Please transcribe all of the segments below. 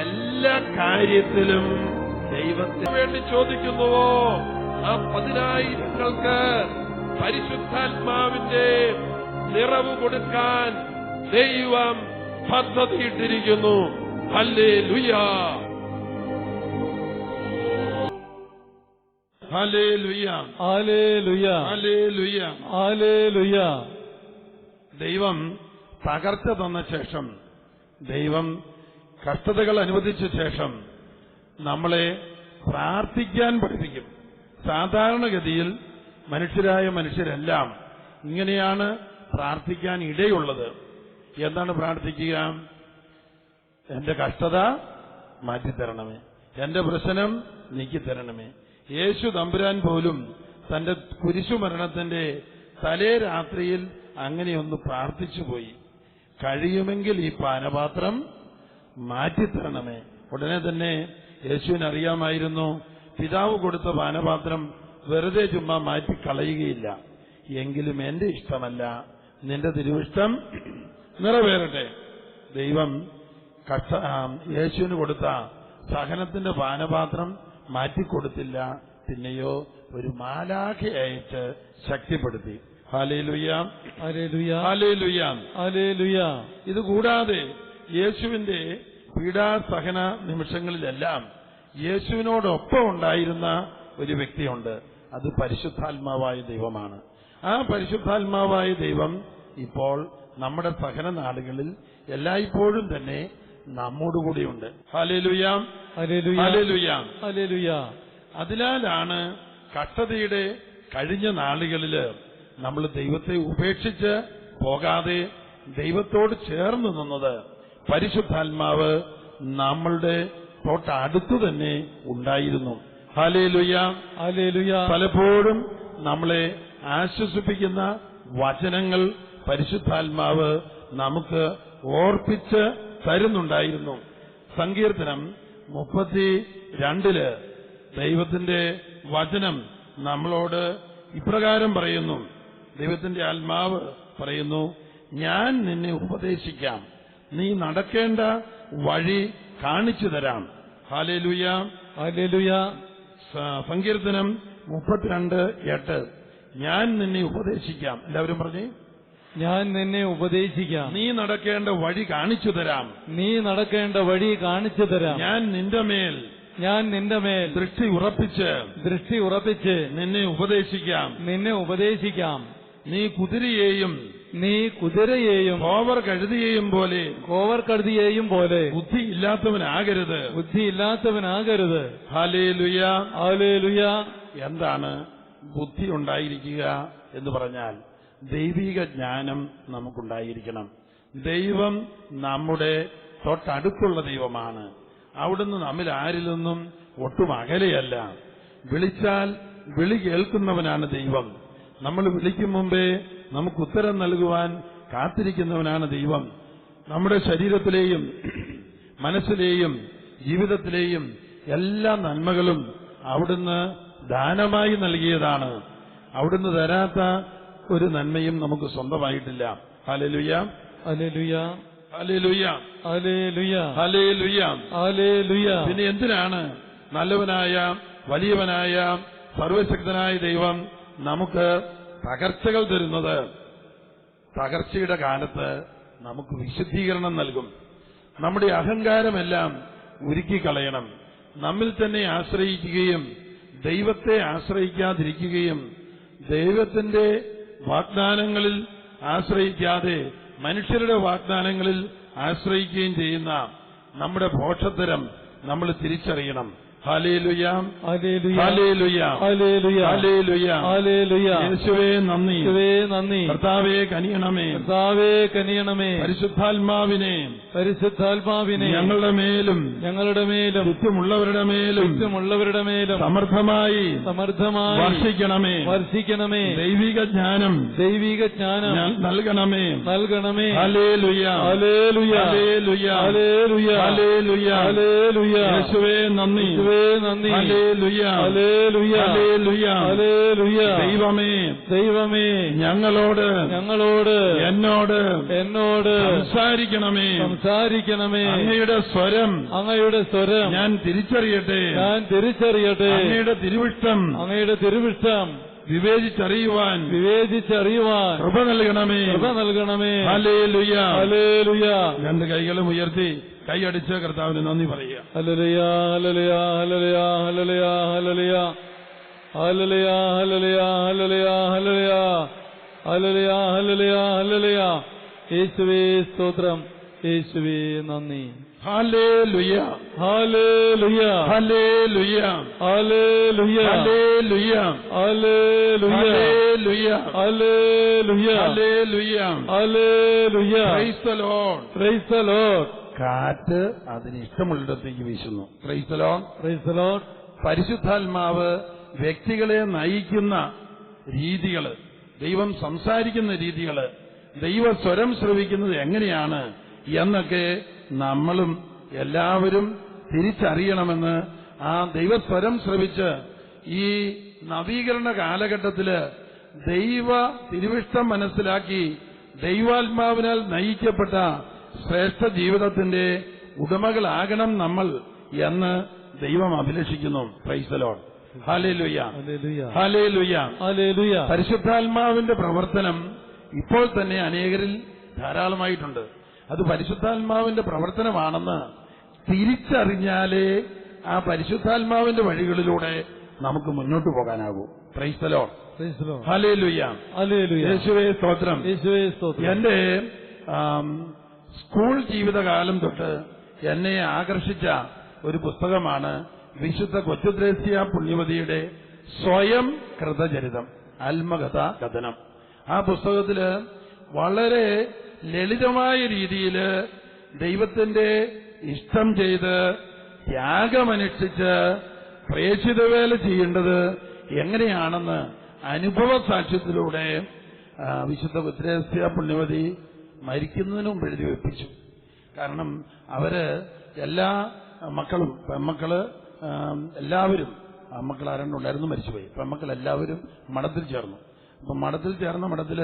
എല്ലാ കാര്യത്തിലും ദൈവത്തിന് വേണ്ടി ചോദിക്കുന്നുവോ? ആ പതിനായിരങ്ങൾക്ക് പരിശുദ്ധാത്മാവിന്റെ നിറവ് കൊടുക്കാൻ ദൈവം പദ്ധതിയിട്ടിരിക്കുന്നു. ഹല്ലേ ലുയാ ഹലേ ലുയാ ഹല്ലേലൂയ. ഹലേ ലുയാ ഹല്ലേലൂയ. ദൈവം തകർച്ച തന്ന ശേഷം ദൈവം കഷ്ടതകൾ അനുവദിച്ച ശേഷം നമ്മളെ പ്രാർത്ഥിക്കാൻ പഠിപ്പിക്കും. സാധാരണഗതിയിൽ മനുഷ്യരായ മനുഷ്യരെല്ലാം ഇങ്ങനെയാണ് പ്രാർത്ഥിക്കാൻ ഇടയുള്ളത്. എന്താണ് പ്രാർത്ഥിക്കുക? എന്റെ കഷ്ടത മാറ്റിത്തരണമേ. എന്റെ പ്രശ്നം നീക്കിത്തരണമേ. യേശു തമ്പുരാൻ പോലും തന്റെ കുരിശുമരണത്തിന്റെ തലേ രാത്രിയിൽ അങ്ങനെയൊന്ന് പ്രാർത്ഥിച്ചുപോയി. കഴിയുമെങ്കിൽ ഈ പാനപാത്രം മാറ്റിത്തരണമേ. ഉടനെ തന്നെ യേശുവിന് അറിയാമായിരുന്നു പിതാവ് കൊടുത്ത പാനപാത്രം വെറുതെ ചുമ്മാ മാറ്റിക്കളയുകയില്ല. എങ്കിലും എന്റെ ഇഷ്ടമല്ല. നിന്റെ തിരുവിഷ്ടം നിറവേറട്ടെ. ദൈവം കഷ്ട യേശുവിന് കൊടുത്ത സഹനത്തിന്റെ പാനപാത്രം മാറ്റിക്കൊടുത്തില്ല. പിന്നെയോ ഒരു മാലാഖ അയച്ച് ശക്തിപ്പെടുത്തി. ഇത് കൂടാതെ യേശുവിന്റെ പീഡാസഹന നിമിഷങ്ങളിലെല്ലാം യേശുവിനോടൊപ്പം ഉണ്ടായിരുന്ന ഒരു വ്യക്തിയുണ്ട്. അത് പരിശുദ്ധാത്മാവായ ദൈവമാണ്. ആ പരിശുദ്ധാത്മാവായ ദൈവം ഇപ്പോൾ നമ്മുടെ സഹന നാടുകളിൽ എല്ലായ്പ്പോഴും തന്നെ നമ്മോടുകൂടിയുണ്ട്. ഹാലേലുയാം. ഹാലേലുയാം. അതിനാലാണ് കഷ്ടതയുടെ കഴിഞ്ഞ നാളുകളിൽ നമ്മൾ ദൈവത്തെ ഉപേക്ഷിച്ച് പോകാതെ ദൈവത്തോട് ചേർന്ന് നിന്നത് പരിശുദ്ധാത്മാവ് നമ്മളുടെ തൊട്ടടുത്തു തന്നെ ഉണ്ടായിരുന്നു. ഹലേലുയ ഹലേലുയ പലപ്പോഴും നമ്മളെ ആശ്വസിപ്പിക്കുന്ന വചനങ്ങൾ പരിശുദ്ധാത്മാവ് നമുക്ക് ഓർപ്പിച്ച് തരുന്നുണ്ടായിരുന്നു. സങ്കീർത്തനം മുപ്പത്തി രണ്ടിൽ ദൈവത്തിന്റെ വചനം നമ്മളോട് ഇപ്രകാരം പറയുന്നു. ദൈവത്തിന്റെ ആത്മാവ് പറയുന്നു ഞാൻ നിന്നെ ഉപദേശിക്കാം. നീ നടക്കേണ്ട വഴി കാണിച്ചു തരാം. ഹാലേലുയ ഹല്ലേലൂയ. സങ്കീർത്തനം മുപ്പത്തിരണ്ട് എട്ട്. ഞാൻ നിന്നെ ഉപദേശിക്കാം. എല്ലാവരും പറഞ്ഞേ? ഞാൻ നിന്നെ ഉപദേശിക്കാം. നീ നടക്കേണ്ട വഴി കാണിച്ചു തരാം. നീ നടക്കേണ്ട വഴി കാണിച്ചു തരാം. ഞാൻ നിന്റെ മേൽ ഞാൻ നിന്റെ മേൽ ദൃഷ്ടി ഉറപ്പിച്ച് ദൃഷ്ടി ഉറപ്പിച്ച് നിന്നെ ഉപദേശിക്കാം. നിന്നെ ഉപദേശിക്കാം. നീ കുതിരയെയും നീ കുതിരയെയും ഓവർ കഴുതിയെയും പോലെ ഓവർ കഴുതിയെയും പോലെ ബുദ്ധി ഇല്ലാത്തവനാകരുത് ബുദ്ധിയില്ലാത്തവനാകരുത്. Hallelujah hallelujah. എന്താണ് ബുദ്ധി ഉണ്ടായിരിക്കുക എന്ന് പറഞ്ഞാൽ ദൈവിക ജ്ഞാനം നമുക്കുണ്ടായിരിക്കണം. ദൈവം നമ്മുടെ തൊട്ടടുത്തുള്ള ദൈവമാണ്. അവിടുന്ന് നമ്മിൽ ആരിൽ നിന്നും ഒട്ടും അകലെയല്ല. വിളിച്ചാൽ വിളി കേൾക്കുന്നവനാണ് ദൈവം. നമ്മൾ വിളിക്കും മുമ്പേ നമുക്ക് ഉത്തരം നൽകുവാൻ കാത്തിരിക്കുന്നവനാണ് ദൈവം. നമ്മുടെ ശരീരത്തിലെയും മനസ്സിലെയും ജീവിതത്തിലെയും എല്ലാ നന്മകളും അവിടുന്ന് ദാനമായി നൽകിയതാണ്. അവിടുന്ന് തരാത്ത ഒരു നന്മയും നമുക്ക് സ്വന്തമായിട്ടില്ല. ഹലലുയ ഹലലുയ ഹലലുയ ഹലലുയ ഹലലുയ ഹലലുയ പിന്നെ എന്തിനാണ് നല്ലവനായ വലിയവനായ സർവശക്തനായ ദൈവം നമുക്ക് തകർച്ചകൾ തരുന്നത് തകർച്ചയുടെ കാലത്ത് നമുക്ക് വിശുദ്ധീകരണം നൽകും. നമ്മുടെ അഹങ്കാരമെല്ലാം ഉരുക്കിക്കളയണം നമ്മിൽ തന്നെ ആശ്രയിക്കുകയും ദൈവത്തെ ആശ്രയിക്കാതിരിക്കുകയും ദൈവത്തിന്റെ വാഗ്ദാനങ്ങളിൽ ആശ്രയിക്കാതെ മനുഷ്യരുടെ വാഗ്ദാനങ്ങളിൽ ആശ്രയിക്കുകയും ചെയ്യുന്ന നമ്മുടെ ഭോഷത്തരം നമ്മൾ തിരിച്ചറിയണം. യേശുവേ നന്ദി നന്ദി കർത്താവേ കനിയണമേ കർത്താവേ കനിയണമേ പരിശുദ്ധാത്മാവിനെ പരിശുദ്ധാത്മാവിനെ ഞങ്ങളുടെ മേലും ഞങ്ങളുടെ മേലും ചുറ്റുമുള്ളവരുടെ മേലും ചുറ്റുമുള്ളവരുടെ മേലും സമർത്ഥമായി സമർത്ഥമായി വർഷിക്കണമേ വർഷിക്കണമേ ദൈവിക ജ്ഞാനം ദൈവിക ജ്ഞാനം നൽകണമേ നൽകണമേ നൽകണമേ ലുയ അലേ ലുയ അലേ ലുയ അലേ യേശുവേ നന്ദി യേശുവേ യേശുവേ നന്ദി ഹല്ലേലൂയ ഹല്ലേലൂയ. ദൈവമേ. ദൈവമേ. ഞങ്ങളോട്. ഞങ്ങളോട്. എന്നോട്. എന്നോട്. സംസാരിക്കണമേ. സംസാരിക്കണമേ. അങ്ങയുടെ സ്വരം. അങ്ങയുടെ സ്വരം. ഞാൻ തിരിച്ചറിയട്ടെ. ഞാൻ തിരിച്ചറിയട്ടെ. അങ്ങയുടെ തിരുവിഷ്ടം അങ്ങയുടെ തിരുവിഷ്ടം വിവേചിച്ചറിയുവാൻ വിവേചിച്ചറിയുവാൻ കൃപ നൽകണമേ. കൃപ നൽകണമേ. അലേലുയ അലേലുയ രണ്ട് കൈകളും ഉയർത്തി കൈയടിച്ച് കർത്താവിന് നന്ദി പറയുക. ഹല്ലേലൂയ ഹല്ലേലൂയ ഹല്ലേലൂയ ഹല്ലേലൂയ ഹല്ലേലൂയ. ഹല്ലേലൂയ ഹല്ലേലൂയ ഹല്ലേലൂയ ഹല്ലേലൂയ. ഹല്ലേലൂയ ഹല്ലേലൂയ ഹല്ലേലൂയ. യേശുവേ സ്തോത്രം. യേശുവേ നന്ദി. ഹല്ലേലൂയ ഹല്ലേലൂയ ഹല്ലേലൂയ ഹല്ലേലൂയ ഹല്ലേലൂയ ഹല്ലേലൂയ ഹല്ലേലൂയ ഹല്ലേലൂയ ഹല്ലേലൂയ Praise the Lord. Praise the Lord. കാറ്റ് അതിന് ഇഷ്ടമുള്ളിടത്തേക്ക് വീശുന്നു Praise the Lord. Praise the Lord പരിശുദ്ധാത്മാവ് വ്യക്തികളെ നയിക്കുന്ന രീതികൾ ദൈവം സംസാരിക്കുന്ന രീതികൾ ദൈവ സ്വരം ശ്രവിക്കുന്നത് എങ്ങനെയാണ് എന്നൊക്കെ നമ്മളും എല്ലാവരും തിരിച്ചറിയണമെന്ന് ആ ദൈവസ്വരം ശ്രവിച്ച് ഈ നവീകരണ കാലഘട്ടത്തിൽ ദൈവ തിരുവിഷ്ടം മനസ്സിലാക്കി ദൈവാത്മാവിനാൽ നയിക്കപ്പെട്ട ശ്രേഷ്ഠ ജീവിതത്തിന്റെ ഉടമകളാകണം നമ്മൾ എന്ന് ദൈവം അഭിലഷിക്കുന്നു. പ്രൈസലോൺ പരിശുദ്ധാത്മാവിന്റെ പ്രവർത്തനം ഇപ്പോൾ തന്നെ അനേകരിൽ ധാരാളമായിട്ടുണ്ട്. അത് പരിശുദ്ധാത്മാവിന്റെ പ്രവർത്തനമാണെന്ന് തിരിച്ചറിഞ്ഞാലേ ആ പരിശുദ്ധാത്മാവിന്റെ വഴികളിലൂടെ നമുക്ക് മുന്നോട്ട് പോകാനാകൂ. ക്രൈസ്തലോ യേശുവേ സ്തോത്രം. എന്റെ സ്കൂൾ ജീവിതകാലം തൊട്ട് എന്നെ ആകർഷിച്ച ഒരു പുസ്തകമാണ് വിശുദ്ധ കൊച്ചുദ്രേസ്യ പുണ്യവതിയുടെ സ്വയം കൃതചരിതം ആത്മകഥ കഥനം. ആ പുസ്തകത്തിൽ വളരെ ലളിതമായ രീതിയിൽ ദൈവത്തിന്റെ ഇഷ്ടം ചെയ്ത് ത്യാഗമനുഷ്ഠിച്ച് പ്രേക്ഷിതവേല ചെയ്യേണ്ടത് എങ്ങനെയാണെന്ന് അനുഭവ സാക്ഷ്യത്തിലൂടെ വിശുദ്ധ കുത്രേസ്യ പുണ്യവതി മരിക്കുന്നതിന് മുമ്പ് എഴുതി വെപ്പിച്ചു. കാരണം അവർ എല്ലാ മക്കളും പെമ്മക്കൾ എല്ലാവരും മക്കൾ ആരണ്ടുണ്ടായിരുന്നു മരിച്ചുപോയി. പെമ്മക്കൾ എല്ലാവരും മഠത്തിൽ ചേർന്നു. അപ്പൊ മഠത്തിൽ ചേർന്ന മഠത്തിൽ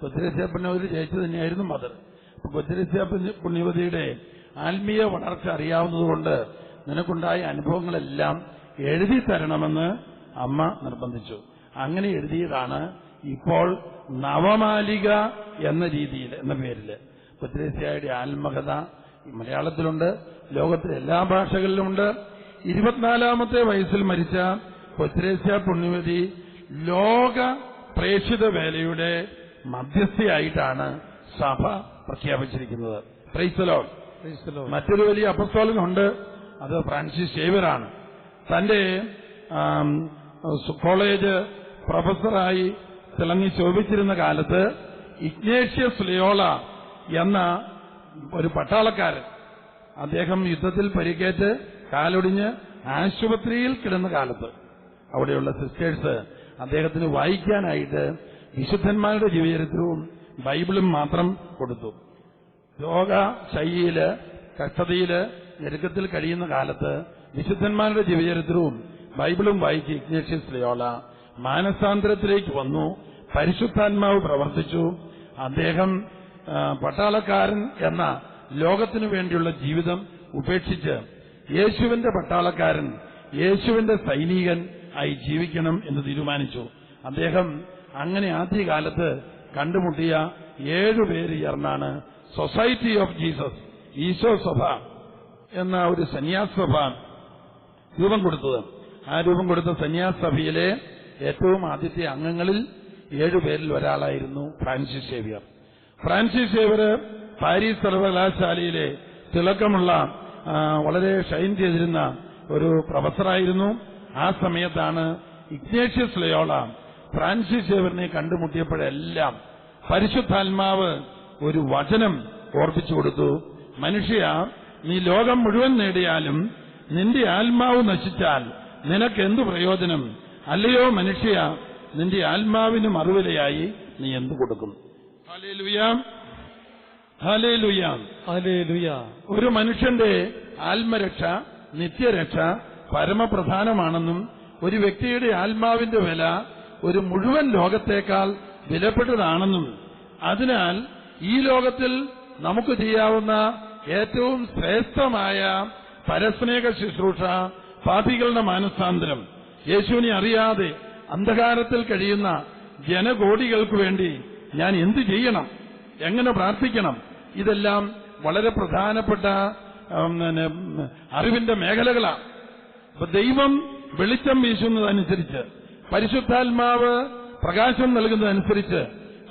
കൊച്ചിരസ്യ പുണ്യവതി ചേച്ചി തന്നെയായിരുന്നു മദർ. അപ്പൊ പുണ്യവതിയുടെ ആത്മീയ വളർച്ച അറിയാവുന്നതുകൊണ്ട് നിനക്കുണ്ടായ അനുഭവങ്ങളെല്ലാം എഴുതി തരണമെന്ന് അമ്മ നിർബന്ധിച്ചു. അങ്ങനെ എഴുതിയതാണ് ഇപ്പോൾ നവമാലിക എന്ന രീതിയിൽ എന്ന പേരിൽ കൊച്ചിരസ്യയുടെ ആത്മകഥ മലയാളത്തിലുണ്ട് ലോകത്തിലെ എല്ലാ ഭാഷകളിലുമുണ്ട്. ഇരുപത്തിനാലാമത്തെ വയസ്സിൽ മരിച്ച കൊച്ചിരേസ്യ പുണ്യവതി ലോക പ്രേക്ഷിത വേലയുടെ മധ്യസ്ഥയായിട്ടാണ് സഭ പ്രഖ്യാപിച്ചിരിക്കുന്നത്. ക്രൈസ്തലോ മറ്റൊരു വലിയ അപസ്തോലനുണ്ട് അത് ഫ്രാൻസിസ് ഷേവറാണ് തന്റെ കോളേജ് പ്രൊഫസറായി തിളങ്ങി ശോഭിച്ചിരുന്ന കാലത്ത് ഇഗ്നേഷ്യസ് ലിയോള എന്ന ഒരു പട്ടാളക്കാരൻ അദ്ദേഹം യുദ്ധത്തിൽ പരിക്കേറ്റ് കാലൊടിഞ്ഞ് ആശുപത്രിയിൽ കിടന്ന കാലത്ത് അവിടെയുള്ള സിസ്റ്റേഴ്സ് അദ്ദേഹത്തിന് വായിക്കാനായിട്ട് വിശുദ്ധന്മാരുടെ ജീവചരിത്രവും ബൈബിളും മാത്രം കൊടുത്തു. രോഗശൈലിയിൽ കഷ്ടതയിൽ ഞെരുക്കത്തിൽ കഴിയുന്ന കാലത്ത് വിശുദ്ധന്മാരുടെ ജീവചരിത്രവും ബൈബിളും വായിച്ച് ഇഗ്നേഷ്യസ് ലയോള മാനസാന്തരത്തിലേക്ക് വന്നു പരിശുദ്ധാത്മാവ് പ്രവർത്തിച്ചു. അദ്ദേഹം പട്ടാളക്കാരൻ എന്ന ലോകത്തിനു വേണ്ടിയുള്ള ജീവിതം ഉപേക്ഷിച്ച് യേശുവിന്റെ പട്ടാളക്കാരൻ യേശുവിന്റെ സൈനികൻ ആയി ജീവിക്കണം എന്ന് തീരുമാനിച്ചു. അദ്ദേഹം അങ്ങനെ ആദ്യകാലത്ത് കണ്ടുമുട്ടിയ ഏഴുപേര് ചേർന്നാണ് സൊസൈറ്റി ഓഫ് ജീസസ് ഈശോ സഭ എന്ന ഒരു സന്യാസ സഭ രൂപം കൊടുത്തത്. ആ രൂപം കൊടുത്ത സന്യാസ സഭയിലെ ഏറ്റവും ആദ്യത്തെ അംഗങ്ങളിൽ ഏഴുപേരിൽ ഒരാളായിരുന്നു Francis Xavier. Francis Xavier Paris സർവകലാശാലയിലെ തിളക്കമുള്ള വളരെ ഷൈൻ ചെയ്തിരുന്ന ഒരു പ്രൊഫസറായിരുന്നു. ആ സമയത്താണ് ഇഗ്നേഷ്യസ് ലയോള ഫ്രാൻസിസ് സേവറിനെ കണ്ടുമുട്ടിയപ്പോഴെല്ലാം പരിശുദ്ധാത്മാവ് ഒരു വചനം ഓർപ്പിച്ചു കൊടുത്തു. മനുഷ്യ നീ ലോകം മുഴുവൻ നേടിയാലും നിന്റെ ആത്മാവ് നശിച്ചാൽ നിനക്ക് എന്തു പ്രയോജനം? അല്ലയോ മനുഷ്യ നിന്റെ ആത്മാവിന് മറുവിലയായി നീ എന്തു കൊടുക്കും? ഒരു മനുഷ്യന്റെ ആത്മരക്ഷ നിത്യരക്ഷ പരമപ്രധാനമാണെന്നും ഒരു വ്യക്തിയുടെ ആത്മാവിന്റെ വില ഒരു മുഴുവൻ ലോകത്തേക്കാൾ വിലപ്പെട്ടതാണെന്നും അതിനാൽ ഈ ലോകത്തിൽ നമുക്ക് ചെയ്യാവുന്ന ഏറ്റവും ശ്രേഷ്ഠമായ പരസ്നേഹ ശുശ്രൂഷ പാപികളുടെ മാനസാന്തരം. യേശുവിനെ അറിയാതെ അന്ധകാരത്തിൽ കഴിയുന്ന ജനകോടികൾക്ക് വേണ്ടി ഞാൻ എന്തു ചെയ്യണം? എങ്ങനെ പ്രാർത്ഥിക്കണം? ഇതെല്ലാം വളരെ പ്രധാനപ്പെട്ട അറിവിന്റെ മേഖലകളാണ് ദൈവം വെളിച്ചം വീശുന്നതനുസരിച്ച് പരിശുദ്ധാത്മാവ് പ്രകാശം നൽകുന്നതനുസരിച്ച്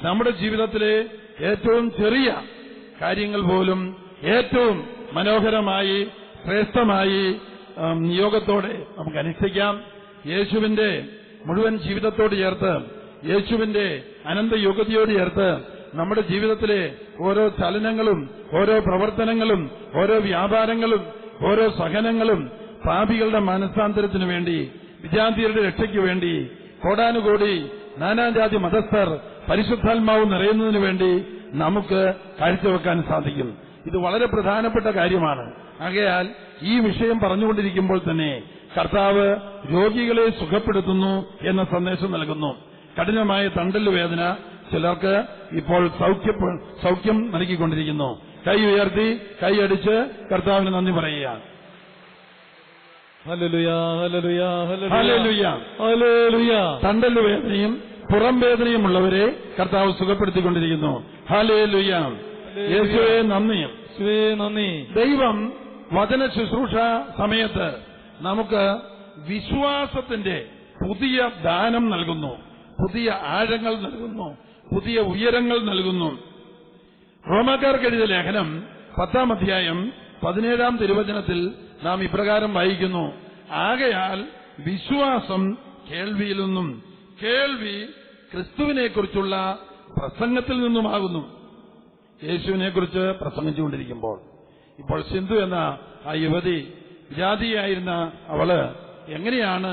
നമ്മുടെ ജീവിതത്തിലെ ഏറ്റവും ചെറിയ കാര്യങ്ങൾ പോലും ഏറ്റവും മനോഹരമായി ശ്രേഷ്ഠമായി നിയോഗത്തോടെ നമുക്ക് അനുഷ്ഠിക്കാം. യേശുവിന്റെ മുഴുവൻ ജീവിതത്തോട് ചേർത്ത് യേശുവിന്റെ അനന്തയോഗ്യതയോട് ചേർത്ത് നമ്മുടെ ജീവിതത്തിലെ ഓരോ ചലനങ്ങളും ഓരോ പ്രവർത്തനങ്ങളും ഓരോ വ്യാപാരങ്ങളും ഓരോ സഹനങ്ങളും പാപികളുടെ മനസ്സാന്തരത്തിനു വേണ്ടി വിജാതിയുടെ രക്ഷയ്ക്ക് വേണ്ടി കോടാനുകോടി നാനാജാതി മതസ്ഥർ പരിശുദ്ധാത്മാവ് നിറയുന്നതിനു വേണ്ടി നമുക്ക് കാഴ്ചവെക്കാൻ സാധിക്കും. ഇത് വളരെ പ്രധാനപ്പെട്ട കാര്യമാണ്. ആകയാൽ ഈ വിഷയം പറഞ്ഞുകൊണ്ടിരിക്കുമ്പോൾ തന്നെ കർത്താവ് രോഗികളെ സുഖപ്പെടുത്തുന്നു എന്ന സന്ദേശം നൽകുന്നു. കഠിനമായ തണ്ടൽ വേദന ചിലർക്ക് ഇപ്പോൾ സൗഖ്യ നൽകിക്കൊണ്ടിരിക്കുന്നു. കൈ ഉയർത്തി കൈയടിച്ച് കർത്താവിന് നന്ദി പറയുക ഹല്ലേലൂയ. ഹല്ലേലൂയ തണ്ടൽ വേദനയും ഉള്ളവരെ കർത്താവ് സുഖപ്പെടുത്തിക്കൊണ്ടിരിക്കുന്നു. ഹലേ ലുയാം യേശുവേ നന്ദി. നന്ദി. ദൈവം വചന ശുശ്രൂഷ സമയത്ത് നമുക്ക് വിശ്വാസത്തിന്റെ പുതിയ ദാനം നൽകുന്നു. പുതിയ ആഴങ്ങൾ നൽകുന്നു. പുതിയ ഉയരങ്ങൾ നൽകുന്നു. റോമാക്കാർക്കെഴുതിയ ലേഖനം പത്താം അധ്യായം പതിനേഴാം തിരുവചനത്തിൽ നാം ഇപ്രകാരം വായിക്കുന്നു. ആകയാൽ വിശ്വാസം കേൾവിയിൽ നിന്നും കേൾവി ക്രിസ്തുവിനെക്കുറിച്ചുള്ള പ്രസംഗത്തിൽ നിന്നുമാകുന്നു. യേശുവിനെക്കുറിച്ച് പ്രസംഗിച്ചുകൊണ്ടിരിക്കുമ്പോൾ ഇപ്പോൾ സിന്ധു എന്ന ആ യുവതി ജാതിയായിരുന്ന അവൾ എങ്ങനെയാണ്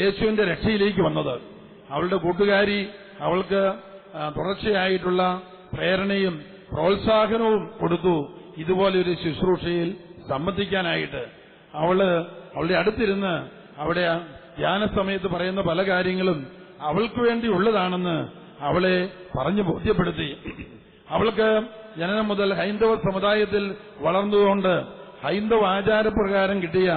യേശുവിന്റെ രക്ഷയിലേക്ക് വന്നത്? അവളുടെ കൂട്ടുകാരി അവൾക്ക് തുടർച്ചയായിട്ടുള്ള പ്രേരണയും പ്രോത്സാഹനവും കൊടുത്തു. ഇതുപോലെ ഒരു ശുശ്രൂഷയിൽ സംബന്ധിക്കാനായിട്ട് അവൾ അവളുടെ അടുത്തിരുന്ന് അവിടെ ധ്യാന സമയത്ത് പറയുന്ന പല കാര്യങ്ങളും അവൾക്ക് വേണ്ടി ഉള്ളതാണെന്ന് അവളെ പറഞ്ഞു ബോധ്യപ്പെടുത്തി. അവൾക്ക് ജനനം മുതൽ ഹൈന്ദവ സമുദായത്തിൽ വളർന്നതുകൊണ്ട് ഹൈന്ദവ ആചാരപ്രകാരം കിട്ടിയ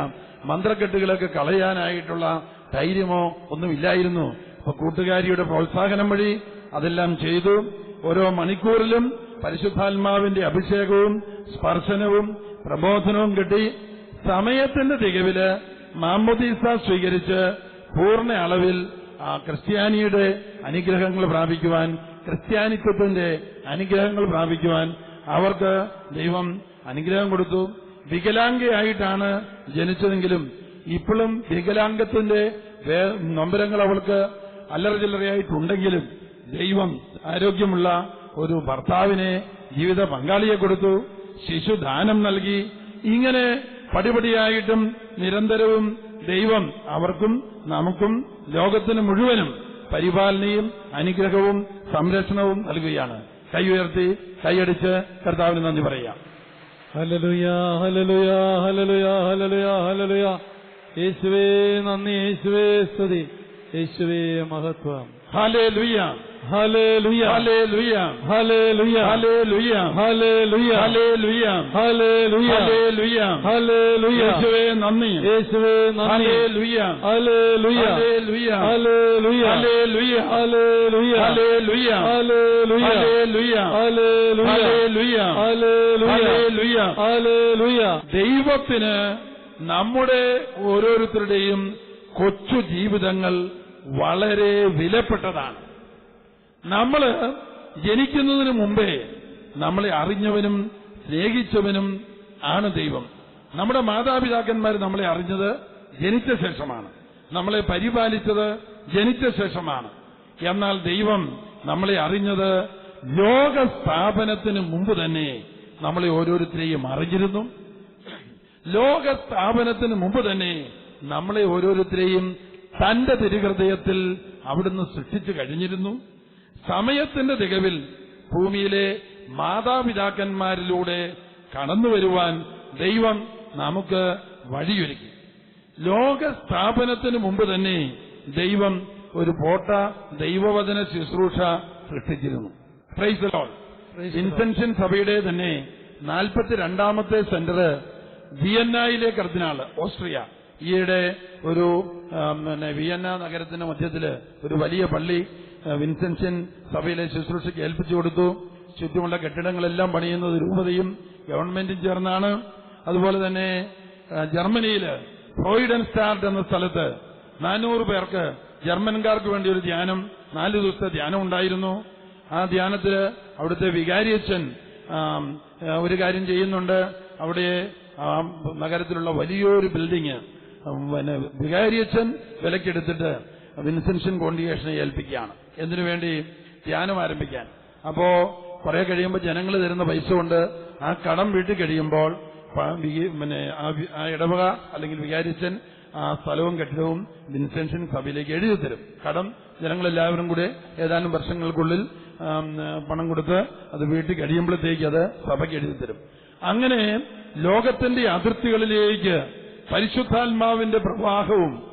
മന്ത്രക്കെട്ടുകളൊക്കെ കളയാനായിട്ടുള്ള ധൈര്യമോ ഒന്നുമില്ലായിരുന്നു. അപ്പൊ കൂട്ടുകാരിയുടെ പ്രോത്സാഹനം വഴി അതെല്ലാം ചെയ്തു. ഓരോ മണിക്കൂറിലും പരിശുദ്ധാത്മാവിന്റെ അഭിഷേകവും സ്പർശനവും പ്രബോധനവും കിട്ടി. സമയത്തിന്റെ തികവിൽ മാമ്പതീസ സ്വീകരിച്ച് പൂർണ അളവിൽ ക്രിസ്ത്യാനിയുടെ അനുഗ്രഹങ്ങൾ പ്രാപിക്കുവാൻ ക്രിസ്ത്യാനിത്വത്തിന്റെ അനുഗ്രഹങ്ങൾ പ്രാപിക്കുവാൻ അവർക്ക് ദൈവം അനുഗ്രഹം കൊടുത്തു. വികലാംഗയായിട്ടാണ് ജനിച്ചതെങ്കിലും ഇപ്പോഴും വികലാംഗത്തിന്റെ നൊമ്പരങ്ങൾ അവൾക്ക് അല്ലറ ചില്ലറയായിട്ടുണ്ടെങ്കിലും ദൈവം ആരോഗ്യമുള്ള ഒരു ഭർത്താവിനെ ജീവിത പങ്കാളിയെ കൊടുത്തു. ശിശുദാനം നൽകി. ഇങ്ങനെ പടിപടിയായിട്ടും നിരന്തരവും ദൈവം അവർക്കും നമുക്കും ലോകത്തിന് മുഴുവനും പരിപാലനയും അനുഗ്രഹവും സംരക്ഷണവും നൽകുകയാണ്. കൈ ഉയർത്തി കൈയടിച്ച് കർത്താവിന് നന്ദി പറയാം യേശുവേ നന്ദി യേശുവേ സ്തുതി. യേശുവേ മഹത്വം. ഹാലേ ലുയ്യ യേശുവേ നന്ദി യേശുവേ നന്ദി ദൈവത്തിന് നമ്മുടെ ഓരോരുത്തരുടെയും കൊച്ചു ജീവിതങ്ങൾ വളരെ വിലപ്പെട്ടതാണ് നമ്മൾ ജനിക്കുന്നതിന് മുമ്പേ നമ്മളെ അറിഞ്ഞവനും സ്നേഹിച്ചവനും ആണ് ദൈവം. നമ്മുടെ മാതാപിതാക്കന്മാർ നമ്മളെ അറിഞ്ഞത് ജനിച്ച ശേഷമാണ്. നമ്മളെ പരിപാലിച്ചത് ജനിച്ച ശേഷമാണ്. എന്നാൽ ദൈവം നമ്മളെ അറിഞ്ഞത് ലോക സ്ഥാപനത്തിന് മുമ്പ് തന്നെ നമ്മളെ ഓരോരുത്തരെയും അറിഞ്ഞിരുന്നു. ലോക സ്ഥാപനത്തിന് മുമ്പ് തന്നെ നമ്മളെ ഓരോരുത്തരെയും തന്റെ തിരുഹൃദയത്തിൽ അവിടുന്ന് സൃഷ്ടിച്ചു കഴിഞ്ഞിരുന്നു. സമയത്തിന്റെ തികവിൽ ഭൂമിയിലെ മാതാപിതാക്കന്മാരിലൂടെ കടന്നു വരുവാൻ ദൈവം നമുക്ക് വഴിയൊരുക്കി. ലോക സ്ഥാപനത്തിന് മുമ്പ് തന്നെ ദൈവം ഒരു പോട്ട ദൈവവചന ശുശ്രൂഷ സൃഷ്ടിച്ചിരുന്നു. പ്രൈസ് ലോൾ ഇൻസെൻഷൻ സഭയുടെ തന്നെ നാൽപ്പത്തിരണ്ടാമത്തെ സെന്റർ വിയന്നയിലെ കർദിനാൾ ഓസ്ട്രിയ. ഈയിടെ ഒരു പിന്നെ വിയന്ന നഗരത്തിന്റെ മധ്യത്തിൽ ഒരു വലിയ പള്ളി വിൻസെൻഷൻ സഭയിലെ ശുശ്രൂഷയ്ക്ക് ഏൽപ്പിച്ചു കൊടുത്തു. ചുറ്റുമുള്ള കെട്ടിടങ്ങളെല്ലാം പണിയുന്നത് രൂപതയും ഗവൺമെന്റും ചേർന്നാണ്. അതുപോലെ തന്നെ ജർമ്മനിയിൽ ഫ്രോയിഡൻ സ്റ്റാർട്ട് എന്ന സ്ഥലത്ത് നാനൂറ് പേർക്ക് ജർമ്മൻകാർക്ക് വേണ്ടി ഒരു ധ്യാനം നാല് ദിവസത്തെ ധ്യാനം ഉണ്ടായിരുന്നു. ആ ധ്യാനത്തിൽ അവിടുത്തെ വികാരിയച്ഛൻ ഒരു കാര്യം ചെയ്യുന്നുണ്ട്. അവിടെ നഗരത്തിലുള്ള വലിയൊരു ബിൽഡിങ് പിന്നെ വികാരിയച്ഛൻ വിലക്കെടുത്തിട്ട് വിൻസെൻഷൻ കോൺഡിഗേഷനെ ഏൽപ്പിക്കുകയാണ്. എന്തിനു വേണ്ടി? ധ്യാനം ആരംഭിക്കാൻ. അപ്പോ കുറെ കഴിയുമ്പോൾ ജനങ്ങൾ തരുന്ന പൈസ കൊണ്ട് ആ കടം വീട്ടിൽ കഴിയുമ്പോൾ പിന്നെ ആ ഇടവക അല്ലെങ്കിൽ വികാരിച്ചൻ ആ സ്ഥലവും കെട്ടിടവും വിൻസെൻഷൻ സഭയിലേക്ക് എഴുതി തരും. കടം ജനങ്ങളെല്ലാവരും കൂടെ ഏതാനും വർഷങ്ങൾക്കുള്ളിൽ പണം കൊടുത്ത് അത് വീട്ടിൽ കഴിയുമ്പോഴത്തേക്ക് അത് സഭയ്ക്ക് എഴുതി തരും. അങ്ങനെ ലോകത്തിന്റെ അതിർത്തികളിലേക്ക് പരിശുദ്ധാത്മാവിന്റെ പ്രവാഹവും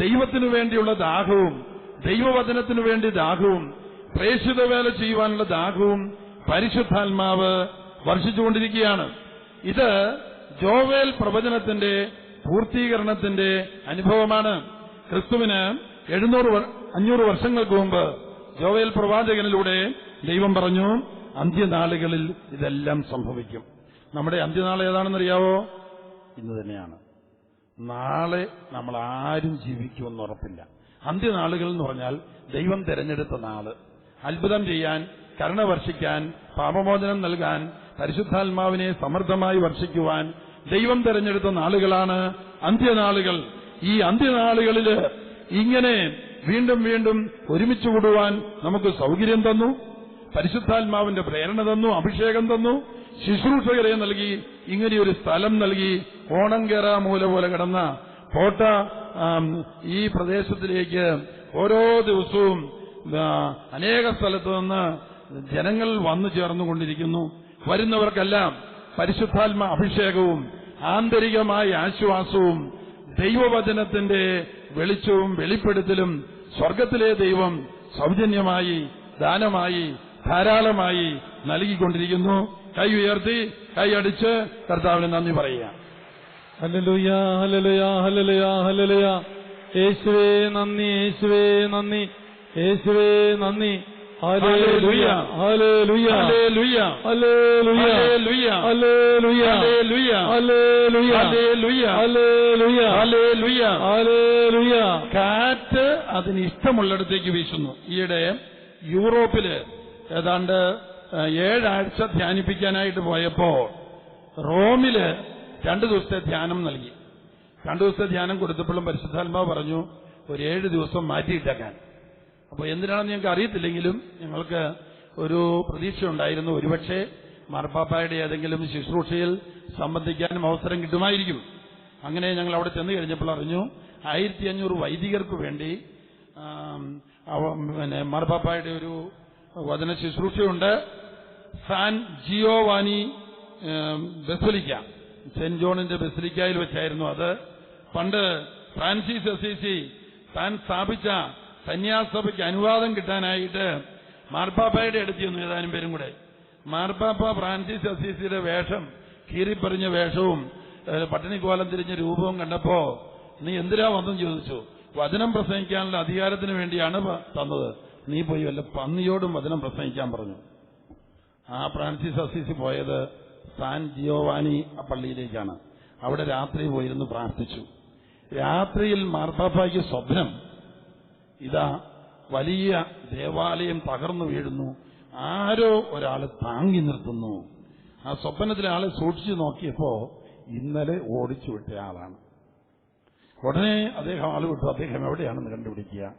ദൈവത്തിനു വേണ്ടിയുള്ള ദാഹവും ദൈവവചനത്തിനു വേണ്ടി ദാഹവും പ്രേക്ഷിത വേല ചെയ്യുവാനുള്ള ദാഹവും പരിശുദ്ധാത്മാവ് വർഷിച്ചുകൊണ്ടിരിക്കുകയാണ്. ഇത് ജോവേൽ പ്രവചനത്തിന്റെ പൂർത്തീകരണത്തിന്റെ അനുഭവമാണ്. ക്രിസ്തുവിന് എഴുന്നൂറ് അഞ്ഞൂറ് വർഷങ്ങൾക്ക് മുമ്പ് ജോവേൽ പ്രവാചകനിലൂടെ ദൈവം പറഞ്ഞു അന്ത്യനാളുകളിൽ ഇതെല്ലാം സംഭവിക്കും. നമ്മുടെ അന്ത്യനാൾ ഏതാണെന്നറിയാവോ? ഇന്ന് തന്നെയാണ്. നാളെ നമ്മൾ ആരും ജീവിക്കുമെന്ന് ഉറപ്പില്ല. അന്ത്യനാളുകൾ എന്ന് പറഞ്ഞാൽ ദൈവം തെരഞ്ഞെടുത്ത നാൾ. അത്ഭുതം ചെയ്യാൻ കരുണ വർഷിക്കാൻ പാപമോചനം നൽകാൻ പരിശുദ്ധാത്മാവിനെ സമൃദ്ധമായി വർഷിക്കുവാൻ ദൈവം തെരഞ്ഞെടുത്ത നാളുകളാണ് അന്ത്യനാളുകൾ. ഈ അന്ത്യനാളുകളിൽ ഇങ്ങനെ വീണ്ടും വീണ്ടും ഒരുമിച്ച് കൂടുവാൻ നമുക്ക് സൗകര്യം തന്നു പരിശുദ്ധാത്മാവിന്റെ പ്രേരണ തന്നു അഭിഷേകം തന്നു ശുശ്രൂഷകരെ നൽകി ഇങ്ങനെയൊരു സ്ഥലം നൽകി ഓണംകേറ മൂല പോലെ കിടന്ന കോട്ട ഈ പ്രദേശത്തിലേക്ക് ഓരോ ദിവസവും അനേക സ്ഥലത്തു നിന്ന് ജനങ്ങൾ വന്നു ചേർന്നുകൊണ്ടിരിക്കുന്നു. വരുന്നവർക്കെല്ലാം പരിശുദ്ധാത്മ അഭിഷേകവും ആന്തരികമായ ആശ്വാസവും ദൈവവചനത്തിന്റെ വെളിച്ചവും വെളിപ്പെടുത്തലും സ്വർഗത്തിലെ ദൈവം സൗജന്യമായി ദാനമായി ധാരാളമായി നൽകിക്കൊണ്ടിരിക്കുന്നു. കൈ ഉയർത്തി കൈ അടിച്ച് കർത്താവിന് നന്ദി പറയുക. യേശുവേ നന്ദി യേശുവേ നന്ദി. യേശുവേ നന്ദി. കാറ്റ് അതിന് ഇഷ്ടമുള്ളിടത്തേക്ക് വീശുന്നു. ഈയിടെ യൂറോപ്പിൽ ഏതാണ്ട് ഏഴാഴ്ച ധ്യാനിപ്പിക്കാനായിട്ട് പോയപ്പോ റോമിൽ രണ്ടു ദിവസത്തെ ധ്യാനം നൽകി. രണ്ടു ദിവസത്തെ ധ്യാനം കൊടുത്തപ്പോഴും പരിശുദ്ധാത്മാവ് പറഞ്ഞു ഒരു ഏഴ് ദിവസം മാറ്റിയിട്ടേക്കാൻ അപ്പോൾ എന്തിനാണെന്ന് ഞങ്ങൾക്ക് അറിയത്തില്ലെങ്കിലും ഞങ്ങൾക്ക് ഒരു പ്രതീക്ഷ ഉണ്ടായിരുന്നു. ഒരുപക്ഷെ മാർപ്പാപ്പായുടെ ഏതെങ്കിലും ശുശ്രൂഷയിൽ സംബന്ധിക്കാനും അവസരം കിട്ടുമായിരിക്കും. അങ്ങനെ ഞങ്ങൾ അവിടെ ചെന്ന് കഴിഞ്ഞപ്പോൾ അറിഞ്ഞു ആയിരത്തി അഞ്ഞൂറ് വൈദികർക്ക് വേണ്ടി പിന്നെ മാർപ്പാപ്പായുടെ ഒരു വചന ശുശ്രൂഷയുണ്ട്. San Giovanni basilica. സെന്റ് ജോണിന്റെ ബസിലിക്കായിൽ വെച്ചായിരുന്നു അത്. പണ്ട് ഫ്രാൻസിസ് അസീസി താൻ സ്ഥാപിച്ച സന്യാസഭയ്ക്ക് അനുവാദം കിട്ടാനായിട്ട് മാർപ്പാപ്പയുടെ അടുത്ത് ചെന്നു ഏതാനും പേരും കൂടെ. മാർപ്പാപ്പ ഫ്രാൻസിസ് അസീസിയുടെ വേഷം കീറിപ്പറിഞ്ഞ വേഷവും പട്ടിണിക്കോലം തിരിഞ്ഞ രൂപവും കണ്ടപ്പോ നീ എന്തിനാ വന്നെന്ന് ചോദിച്ചു. വചനം പ്രസംഗിക്കാനുള്ള അധികാരത്തിന് വേണ്ടിയാണ് തന്നത്. നീ പോയി വല്ല പന്നിയോടും വചനം പ്രസംഗിക്കാൻ പറഞ്ഞു. ആ ഫ്രാൻസിസ് അസീസി പോയത് സാൻ ജിയോവാനി ആ പള്ളിയിലേക്കാണ്. അവിടെ രാത്രി പോയിരുന്ന് പ്രാർത്ഥിച്ചു. രാത്രിയിൽ മാർപ്പാപ്പായ്ക്ക് സ്വപ്നം. ഇതാ വലിയ ദേവാലയം തകർന്നു വീഴുന്നു. ആരോ ഒരാൾ താങ്ങി നിർത്തുന്നു. ആ സ്വപ്നത്തിലെ ആളെ സൂക്ഷിച്ചു നോക്കിയപ്പോ ഇന്നലെ ഓടിച്ചു വിട്ട ആളാണ്. ഉടനെ അദ്ദേഹം ആൾ വിട്ടു. അദ്ദേഹം എവിടെയാണെന്ന് കണ്ടുപിടിക്കുക.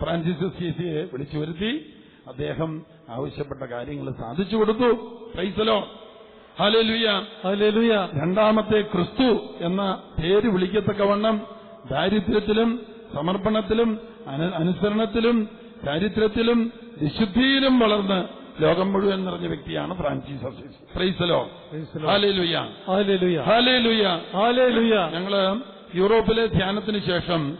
ഫ്രാൻസിസ് സീസിയെ വിളിച്ചു വരുത്തി. അദ്ദേഹം ആവശ്യപ്പെട്ട കാര്യങ്ങൾ സാധിച്ചു കൊടുത്തു. പ്രൈസലോ രണ്ടാമത്തെ ക്രിസ്തു എന്ന പേര് വിളിക്കത്തക്കവണ്ണം ദാരിദ്ര്യത്തിലും സമർപ്പണത്തിലും അനുസരണത്തിലും ചാരിത്രത്തിലും വിശുദ്ധിയിലും വളർന്ന് ലോകം മുഴുവൻ നിറഞ്ഞ വ്യക്തിയാണ് ഫ്രാൻസിസ് അസീസി. ഹല്ലേലൂയ. ഞങ്ങൾ യൂറോപ്പിലെ ധ്യാനത്തിന് ശേഷം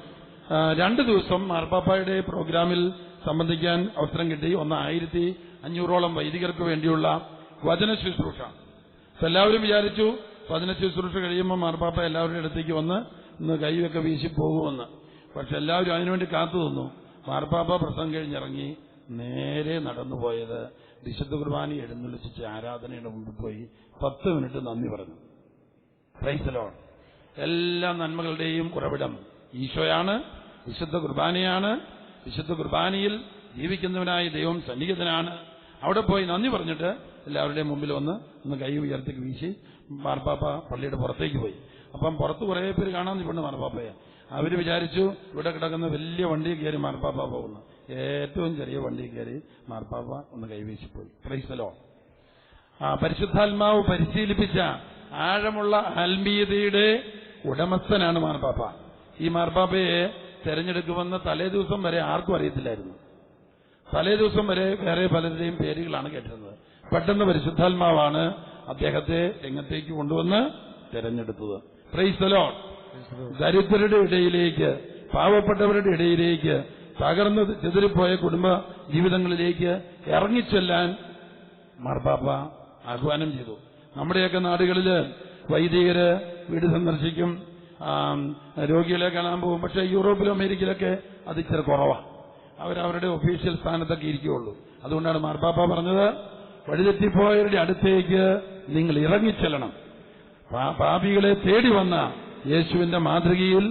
രണ്ട് ദിവസം മാർപ്പാപ്പായുടെ പ്രോഗ്രാമിൽ സംബന്ധിക്കാൻ അവസരം കിട്ടി. ഒന്ന് ആയിരത്തി അഞ്ഞൂറോളം വൈദികർക്ക് വേണ്ടിയുള്ള വചന ശുശ്രൂഷ. അപ്പൊ എല്ലാവരും വിചാരിച്ചു പതിനഞ്ച് ശുശ്രൂഷ കഴിയുമ്പോൾ മാർപ്പാപ്പ എല്ലാവരുടെ അടുത്തേക്ക് വന്ന് ഇന്ന് കൈയൊക്കെ വീശി പോകുമെന്ന്. പക്ഷെ എല്ലാവരും അതിനുവേണ്ടി കാത്തു നിന്നു. മാർപ്പാപ്പ പ്രസംഗം കഴിഞ്ഞിറങ്ങി നേരെ നടന്നുപോയത് വിശുദ്ധ കുർബാന എഴുന്നള്ളിച്ച് ആരാധനയുടെ മുമ്പിൽ പോയി പത്ത് മിനിറ്റ് നന്ദി പറഞ്ഞു. പ്രൈസലോൺ എല്ലാ നന്മകളുടെയും ഉറവിടം ഈശോയാണ് വിശുദ്ധ കുർബാനയാണ് വിശുദ്ധ കുർബാനയിൽ ജീവിക്കുന്നവനായ ദൈവം സന്നിഹിതനാണ്. അവിടെ പോയി നന്ദി പറഞ്ഞിട്ട് എല്ലാവരുടെയും മുമ്പിൽ വന്ന് ഒന്ന് കൈ ഉയർത്തി വീശി മാർപ്പാപ്പ പള്ളിയുടെ പുറത്തേക്ക് പോയി. അപ്പം പുറത്ത് കുറേ പേര് കാണാൻ നിൽപ്പുണ്ട് മാർപ്പാപ്പയെ. അവർ വിചാരിച്ചു ഇവിടെ കിടക്കുന്ന വലിയ വണ്ടി കയറി മാർപ്പാപ്പ പോകുന്നു. ഏറ്റവും ചെറിയ വണ്ടി കയറി മാർപ്പാപ്പ ഒന്ന് കൈവീശിപ്പോയി ക്രൈസ്തലോ ആ പരിശുദ്ധാത്മാവ് പരിശീലിപ്പിച്ച ആഴമുള്ള ആത്മീയതയുടെ ഉടമസ്ഥനാണ് മാർപ്പാപ്പ. ഈ മാർപ്പാപ്പയെ തെരഞ്ഞെടുക്കുമെന്ന് തലേ ദിവസം വരെ ആർക്കും അറിയത്തില്ലായിരുന്നു. തലേ ദിവസം വരെ വേറെ പലരുടെയും പേരുകളാണ് കേട്ടിരുന്നത്. പെട്ടെന്ന് പരിശുദ്ധാത്മാവാണ് അദ്ദേഹത്തെ രംഗത്തേക്ക് കൊണ്ടുവന്ന് തെരഞ്ഞെടുത്തത്. പ്രൈസലോൺ ദരിദ്രരുടെ ഇടയിലേക്ക് പാവപ്പെട്ടവരുടെ ഇടയിലേക്ക് തകർന്ന് ചെതിരിപ്പോയ കുടുംബ ജീവിതങ്ങളിലേക്ക് ഇറങ്ങിച്ചെല്ലാൻ മാർപ്പാപ്പ ആഹ്വാനം ചെയ്തു. നമ്മുടെയൊക്കെ നാടുകളിൽ വൈദികര് വീട് സന്ദർശിക്കും രോഗികളെ കാണാൻ പോകും. പക്ഷെ യൂറോപ്പിലും അമേരിക്കയിലൊക്കെ അത് ഇച്ചിരി കുറവാണ് അവരവരുടെ ഒഫീഷ്യൽ സ്ഥാനത്തൊക്കെ ഇരിക്കുകയുള്ളൂ. അതുകൊണ്ടാണ് മാർപ്പാപ്പ പറഞ്ഞത് വഴിതെറ്റിപ്പോയവരുടെ അടുത്തേക്ക് നിങ്ങൾ ഇറങ്ങിച്ചെല്ലണം പാപികളെ തേടി വന്ന യേശുവിന്റെ മാതൃകയിൽ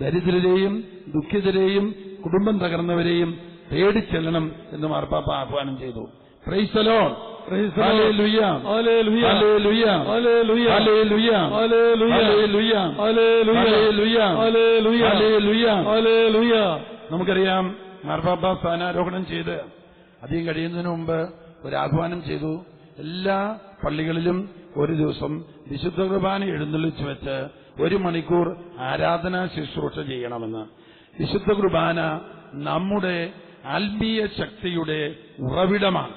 ദരിദ്രരെയും ദുഃഖിതരെയും കുടുംബം തകർന്നവരെയും തേടി തേടിച്ചെല്ലണം എന്ന് മാർപ്പാപ്പ ആഹ്വാനം ചെയ്തു പ്രൈസലോൺ. നമുക്കറിയാം മാർപ്പാപ്പ സ്ഥാനാരോഹണം ചെയ്ത് അധികം കഴിയുന്നതിന് മുമ്പ് ഒരു ആഹ്വാനം ചെയ്തു. എല്ലാ പള്ളികളിലും ഒരു ദിവസം വിശുദ്ധ കുർബാന എഴുന്നള്ളിച്ചു വെച്ച് ഒരു മണിക്കൂർ ആരാധനാ ശുശ്രൂഷ ചെയ്യണമെന്ന്. വിശുദ്ധ കുർബാന നമ്മുടെ ആത്മീയ ശക്തിയുടെ ഉറവിടമാണ്.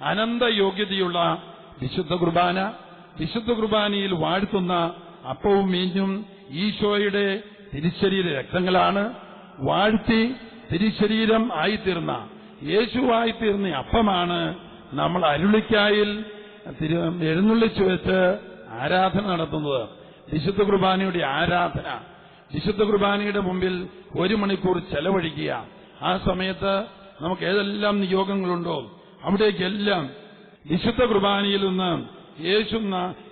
അനന്ത യോഗ്യതയുള്ള വിശുദ്ധ കുർബാന വിശുദ്ധ കുർബാനയിൽ വാഴ്ത്തുന്ന അപ്പവും മീഞ്ഞും ഈശോയുടെ തിരിശരീര രക്തങ്ങളാണ്. വാഴ്ത്തി തിരിശരീരം ആയിത്തീർന്ന യേശുവായിത്തീർന്ന അപ്പമാണ് നമ്മൾ അരുളിക്കായിൽ തിരു എഴുന്നള്ളിച്ചു വെച്ച് ആരാധന നടത്തുന്നത്. വിശുദ്ധ കുർബാനയുടെ ആരാധന. വിശുദ്ധ കുർബാനയുടെ മുമ്പിൽ ഒരു മണിക്കൂർ ചെലവഴിക്കുക. ആ സമയത്ത് നമുക്ക് ഏതെല്ലാം നിയോഗങ്ങളുണ്ടോ അവിടേക്കെല്ലാം വിശുദ്ധ കുർബാനയിൽ നിന്ന് യേശു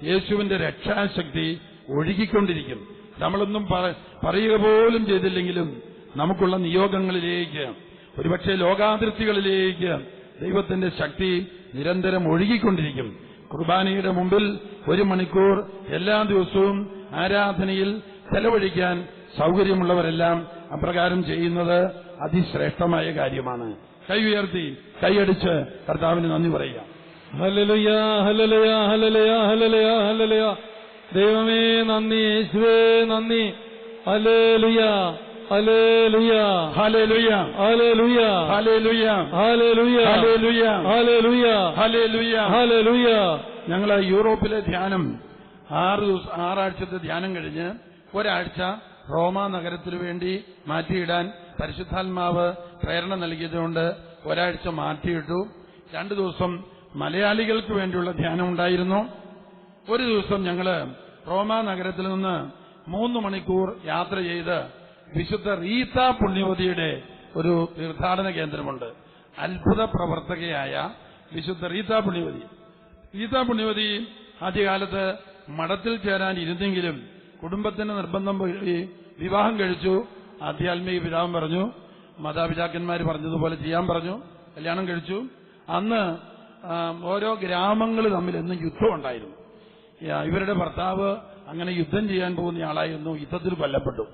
യേശുവിന്റെ രക്ഷാശക്തി ഒഴുകിക്കൊണ്ടിരിക്കും. നമ്മളൊന്നും പറ- പറയുക പോലും ചെയ്തില്ലെങ്കിലും നമുക്കുള്ള നിയോഗങ്ങളിലേക്ക് ഒരുപക്ഷെ ലോകാതിർത്തികളിലേക്ക് ദൈവത്തിന്റെ ശക്തി നിരന്തരം ഒഴുകിക്കൊണ്ടിരിക്കും. കുർബാനയുടെ മുമ്പിൽ ഒരു മണിക്കൂർ എല്ലാ ദിവസവും ആരാധനയിൽ ചെലവഴിക്കാൻ സൗകര്യമുള്ളവരെല്ലാം അപ്രകാരം ചെയ്യുന്നത് അതിശ്രേഷ്ഠമായ കാര്യമാണ്. കൈ ഉയർത്തി കൈയടിച്ച് കർത്താവിന് നന്ദി ഹല്ലേലൂയ ദൈവമേ നന്ദി യേശുവേ നന്ദി. ഹാലേലുയ ഞങ്ങൾ യൂറോപ്പിലെ ധ്യാനം ആറ് ദിവസം ആറാഴ്ചത്തെ ധ്യാനം കഴിഞ്ഞ് ഒരാഴ്ച റോമ നഗരത്തിനു വേണ്ടി മാറ്റിയിടാൻ പരിശുദ്ധാത്മാവ് പ്രേരണ നൽകിയതുകൊണ്ട് ഒരാഴ്ച മാറ്റിയിട്ടു. രണ്ടു ദിവസം മലയാളികൾക്ക് വേണ്ടിയുള്ള ധ്യാനം ഉണ്ടായിരുന്നു. ഒരു ദിവസം ഞങ്ങൾ റോമ നഗരത്തിൽ നിന്ന് മൂന്ന് മണിക്കൂർ യാത്ര ചെയ്ത് വിശുദ്ധ റീത്ത പുണ്യവതിയുടെ ഒരു തീർത്ഥാടന കേന്ദ്രമുണ്ട്. അത്ഭുത പ്രവർത്തകയായ വിശുദ്ധ റീത്ത പുണ്യവതി. റീത്ത പുണ്യവതി ആദ്യകാലത്ത് മഠത്തിൽ ചേരാൻ ഇരുന്നെങ്കിലും കുടുംബത്തിന്റെ നിർബന്ധം വിവാഹം കഴിച്ചു. ആധ്യാത്മിക പിതാവും പറഞ്ഞു മാതാപിതാക്കന്മാർ പറഞ്ഞതുപോലെ ചെയ്യാൻ പറഞ്ഞു കല്യാണം കഴിച്ചു. അന്ന് ഓരോ ഗ്രാമങ്ങൾ തമ്മിൽ എന്നും യുദ്ധം ഉണ്ടായിരുന്നു. ഇവരുടെ ഭർത്താവ് അങ്ങനെ യുദ്ധം ചെയ്യാൻ പോകുന്ന ആളായിരുന്നു യുദ്ധത്തിൽ കൊല്ലപ്പെട്ടു.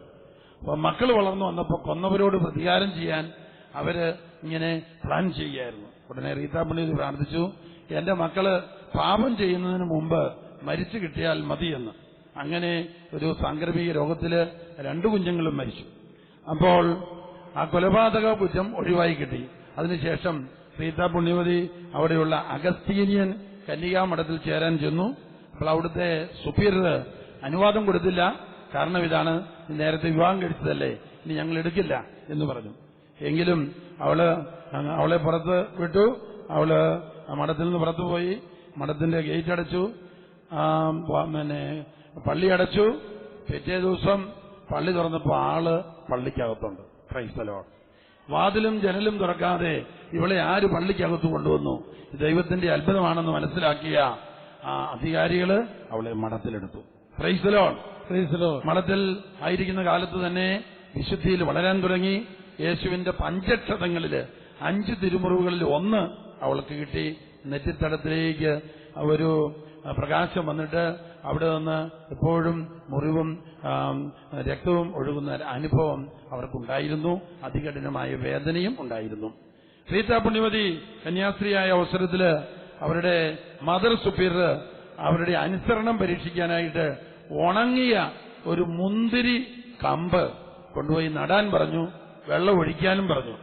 അപ്പൊ മക്കൾ വളർന്നു വന്നപ്പോൾ കൊന്നവരോട് പ്രതികാരം ചെയ്യാൻ അവർ ഇങ്ങനെ പ്ലാൻ ചെയ്യായിരുന്നു ഉടനെ റീതാപ്പള്ളി പ്രാർത്ഥിച്ചു. എന്റെ മക്കൾ പാപം ചെയ്യുന്നതിന് മുമ്പ് മരിച്ചു കിട്ടിയാൽ മതിയെന്ന്. അങ്ങനെ ഒരു സാംക്രമിക രോഗത്തിൽ രണ്ടു കുഞ്ഞുങ്ങളും മരിച്ചു. അപ്പോൾ ആ കൊലപാതക കുറ്റം ഒഴിവായി കിട്ടി. അതിനുശേഷം സീതാ പുണ്യവതി അവിടെയുള്ള അഗസ്തീനിയൻ കന്യകാമഠത്തിൽ ചേരാൻ ചെന്നു. അപ്പോൾ അവിടുത്തെ സുപ്പീരർ അനുവാദം കൊടുത്തില്ല. കാരണം ഇതാണ്. നേരത്തെ വിവാഹം കഴിച്ചതല്ലേ? ഇനി ഞങ്ങൾ എടുക്കില്ല എന്ന് പറഞ്ഞു. എങ്കിലും അവൾ അവളെ പുറത്ത് വിട്ടു. അവൾ മഠത്തിൽ നിന്ന് പുറത്തു പോയി. മഠത്തിന്റെ ഗേറ്റ് അടച്ചു. പിന്നെ പള്ളി അടച്ചു. പിറ്റേ ദിവസം പള്ളി തുറന്നപ്പോ ആൾ പള്ളിക്കകത്തുണ്ട്. ക്രൈസ്തലോ വാതിലും ജനലും തുറക്കാതെ ഇവളെ ആര് പള്ളിക്കകത്ത് കൊണ്ടുവന്നു? ദൈവത്തിന്റെ അത്ഭുതമാണെന്ന് മനസ്സിലാക്കിയ അധികാരികൾ അവളെ മഠത്തിലെടുത്തു. ക്രൈസ്തലോൺ. മഠത്തിൽ ആയിരിക്കുന്ന കാലത്ത് തന്നെ വിശുദ്ധിയിൽ വളരാൻ തുടങ്ങി. യേശുവിന്റെ പഞ്ചക്ഷതങ്ങളിൽ അഞ്ച് തിരുമുറിവുകളിൽ ഒന്ന് അവൾക്ക് കിട്ടി. നെറ്റിത്തടത്തിലേക്ക് ഒരു പ്രകാശം വന്നിട്ട് അവിടെ നിന്ന് എപ്പോഴും മുറിവും രക്തവും ഒഴുകുന്ന അനുഭവം അവർക്കുണ്ടായിരുന്നു. അതികഠിനമായ വേദനയും ഉണ്ടായിരുന്നു. സീതാ പുണ്യവതി കന്യാസ്ത്രീയായ അവസരത്തിൽ അവരുടെ മദർ സുപ്പീർ അവരുടെ അനുസരണം പരീക്ഷിക്കാനായിട്ട് ഉണങ്ങിയ ഒരു മുന്തിരി കമ്പ് കൊണ്ടുപോയി നടാൻ പറഞ്ഞു വെള്ളം ഒഴിക്കാനും പറഞ്ഞു.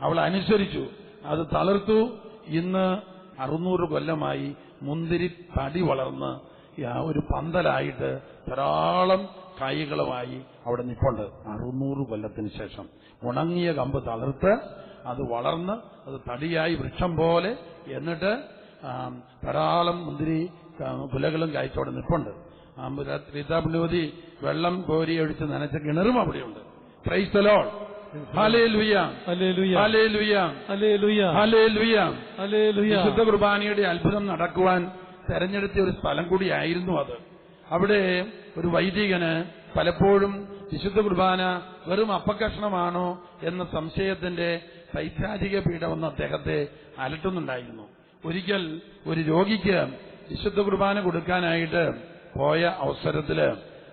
അവൾ അനുസരിച്ചു. അത് തളർത്തു. ഇന്ന് അറുന്നൂറ് കൊല്ലമായി മുന്തിരി തടി വളർന്ന് ഒരു പന്തലായിട്ട് ധാരാളം കായ്കളുമായി അവിടെ നിൽപ്പുണ്ട് അറുന്നൂറ് കൊല്ലത്തിന് ശേഷം. ഉണങ്ങിയ കമ്പ് തളർത്ത് അത് വളർന്ന് അത് തടിയായി വൃക്ഷം പോലെ എന്നിട്ട് ധാരാളം മുന്തിരി കുലകളും കായ്ച്ചോടെ നിൽപ്പുണ്ട് റീതാപുണ്യവതി വെള്ളം കോരി ഒഴിച്ച് നനച്ച കിണറും അവിടെയുണ്ട്. ക്രൈസ്തലോൾ. വിശുദ്ധ കുർബാനയുടെ അത്ഭുതം നടക്കുവാൻ തെരഞ്ഞെടുത്ത ഒരു സ്ഥലം കൂടിയായിരുന്നു അത്. അവിടെ ഒരു വൈദികന് പലപ്പോഴും വിശുദ്ധ കുർബാന വെറും അപ്പകഷ്ണമാണോ എന്ന സംശയത്തിന്റെ പൈശാചിക പീഠമെന്ന് അദ്ദേഹത്തെ അലട്ടുന്നുണ്ടായിരുന്നു. ഒരിക്കൽ ഒരു രോഗിക്ക് വിശുദ്ധ കുർബാന കൊടുക്കാനായിട്ട് പോയ അവസരത്തിൽ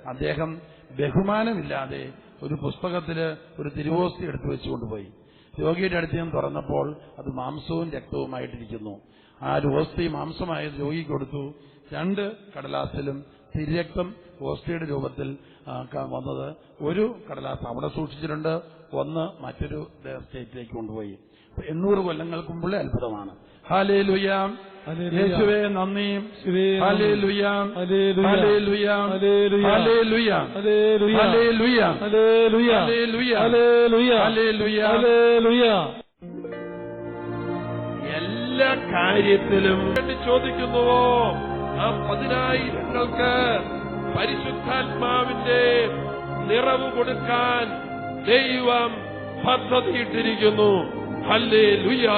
അദ്ദേഹം ബഹുമാനമില്ലാതെ ഒരു പുസ്തകത്തിൽ ഒരു തിരുവോസ്തി എടുത്തു വെച്ചുകൊണ്ടുപോയി. രോഗിയുടെ അടുത്ത് ഞാൻ തുറന്നപ്പോൾ അത് മാംസവും രക്തവുമായിട്ടിരിക്കുന്നു. ആ രോസ്തി മാംസമായ രോഗി കൊടുത്തു. രണ്ട് കടലാസിലും തിരിരക്തം ഓസ്തിയുടെ രൂപത്തിൽ വന്നത് ഒരു കടലാസ് അവിടെ സൂക്ഷിച്ചിട്ടുണ്ട്. ഒന്ന് മറ്റൊരു സ്റ്റേറ്റിലേക്ക് കൊണ്ടുപോയി. എണ്ണൂറ് കൊല്ലങ്ങൾക്ക് മുമ്പുള്ള അത്ഭുതമാണ്. ഹാലേ ലുയാം യേശുവേ നന്ദി. ഹാലേ ലുയാം. ഹാലേ ലുയാം. ഹാലേ ലുയാം Hallelujah. ലുയാം. Hallelujah. Hallelujah. എല്ലാ കാര്യത്തിലും വേണ്ടി ചോദിക്കുന്നുവോ ആ പതിനായിരങ്ങൾക്ക് പരിശുദ്ധാത്മാവിന്റെ നിറവ് കൊടുക്കാൻ ദൈവം പദ്ധതിയിട്ടിരിക്കുന്നു ഹല്ലേ ലുയാ